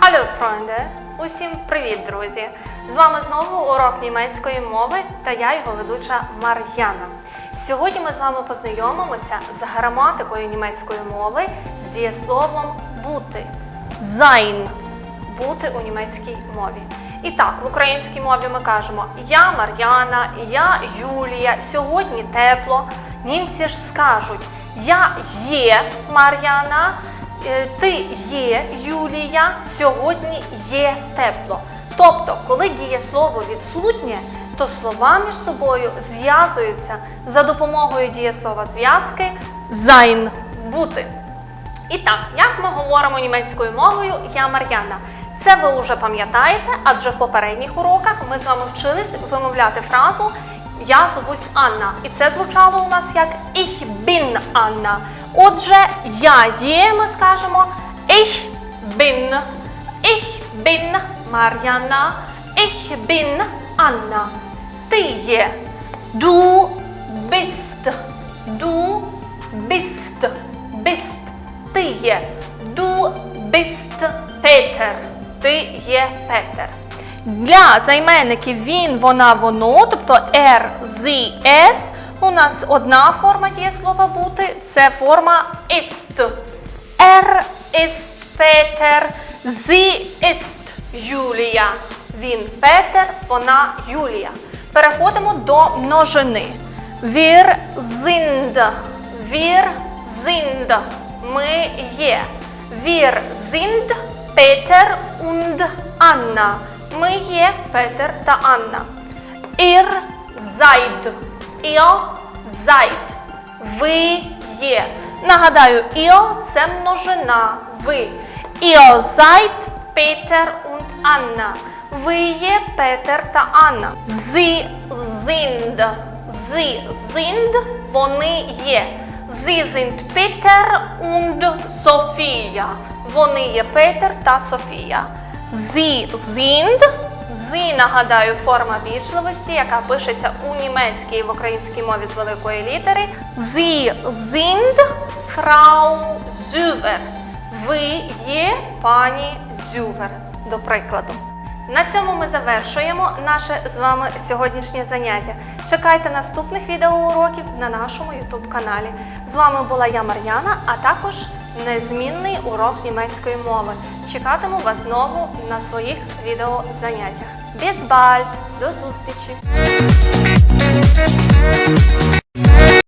Hallo Freunde! Усім привіт, друзі! З вами знову урок німецької мови та я його ведуча Мар'яна. Сьогодні ми з вами познайомимося з граматикою німецької мови з дієсловом бути. Sein – бути у німецькій мові. І так, в українській мові ми кажемо Я Мар'яна, я Юлія, сьогодні тепло. Німці ж скажуть Я є Мар'яна. Е, Ти є Юлія, сьогодні є тепло. Тобто, коли дієслово відсутнє, то слова між собою зв'язуються за допомогою дієслова зв'язки sein – бути. І так, як ми говоримо німецькою мовою, я Мар'яна. Це ви вже пам'ятаєте, адже в попередніх уроках ми з вами вчились вимовляти фразу Я зовусь Анна. І це звучало у нас як Ich bin Анна. Отже, я є, ми скажемо Ich bin. Ich bin Мар'яна. Ich bin Анна. Ти є. Du bist. Du bist. Bist. Ти є. Du bist Peter. Ти є Петер. Для займенників він, вона, воно, тобто er, sie, es, у нас одна форма дієслова бути це форма ist. Er ist Peter, sie ist Юлія. Він Петер, вона Юлія. Переходимо до множини. Wir sind. Wir sind. Ми є. Wir sind Peter und Anna. Ми є Петер та Анна. Ihr seid. Ihr seid. Ви є. Нагадаю, ihr – це множина. Ви. Ihr seid Peter und Anna. Ви є Петер та Анна. Sie sind. Sie sind. Вони є. Sie sind Peter und Софія. Вони є Петер та Софія. Sie sind. Sie, нагадаю, форма вічливості, яка пишеться у німецькій і в українській мові з великої літери. Sie sind Frau Züver. Ви є пані Зювер, до прикладу. На цьому ми завершуємо наше з вами сьогоднішнє заняття. Чекайте наступних відеоуроків на нашому YouTube каналі. З вами була я Мар'яна, а також незмінний урок німецької мови. Чекатиму вас знову на своїх відеозаняттях. Bis bald! До зустрічі!